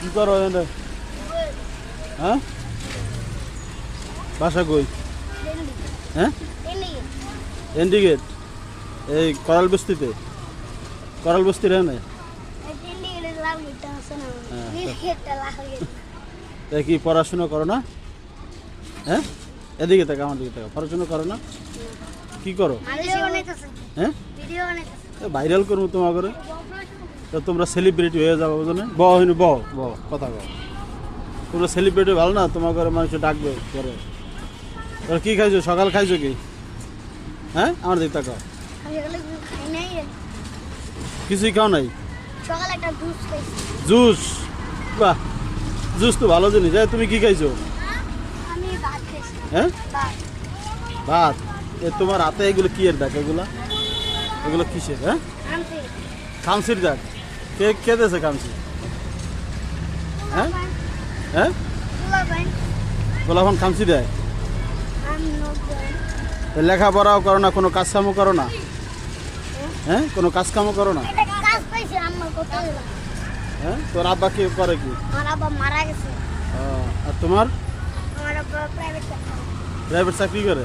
কি করো এনে হ্যাঁ? বাসা কই? হ্যাঁ? এন্ডিগেট এই করাল বস্তিতে? করাল বস্তির এনে তা কি পড়াশোনা করো না। হ্যাঁ? এদিকে থাকা আমার দিকে থাকা। পড়াশোনা করো না? কি করো? হ্যাঁ? ভাইরাল করব তোমার তো তোমরা সেলিব্রিটি হয়ে যাব বুঝলে ব হইনি ব ব কথা কও। তোমরা সেলিব্রিটি ভালো না? তোমার করে মানুষ ডাকবে করে। তোরা কি খাইছো? সকাল খাইছো কি? হ্যাঁ? আমার দিকে তাকাও কিছুই খাও নাই? জুস। বাহ জুস তো ভালো জিনিস। হ্যাঁ তুমি কি খাইছো? আমি ভাত খাইছি হ্যাঁ? ভাত। ভাত এ তোমার হাতে এগুলো কি এর দেখ এগুলা? এগুলো কিসের হ্যাঁ? খামসির দেখ। কে কে দেছে খামসি হ্যাঁ? হ্যাঁ? গোলাপন খামসি দেয়? লেখাপড়াও করো না কোনো কাজ কামও করো না? হ্যাঁ? কোনো কাজ কামও করো না হ্যাঁ? তোর আব্বা কি করে কি? আর তোমার? প্রাইভেট চাকরি করে?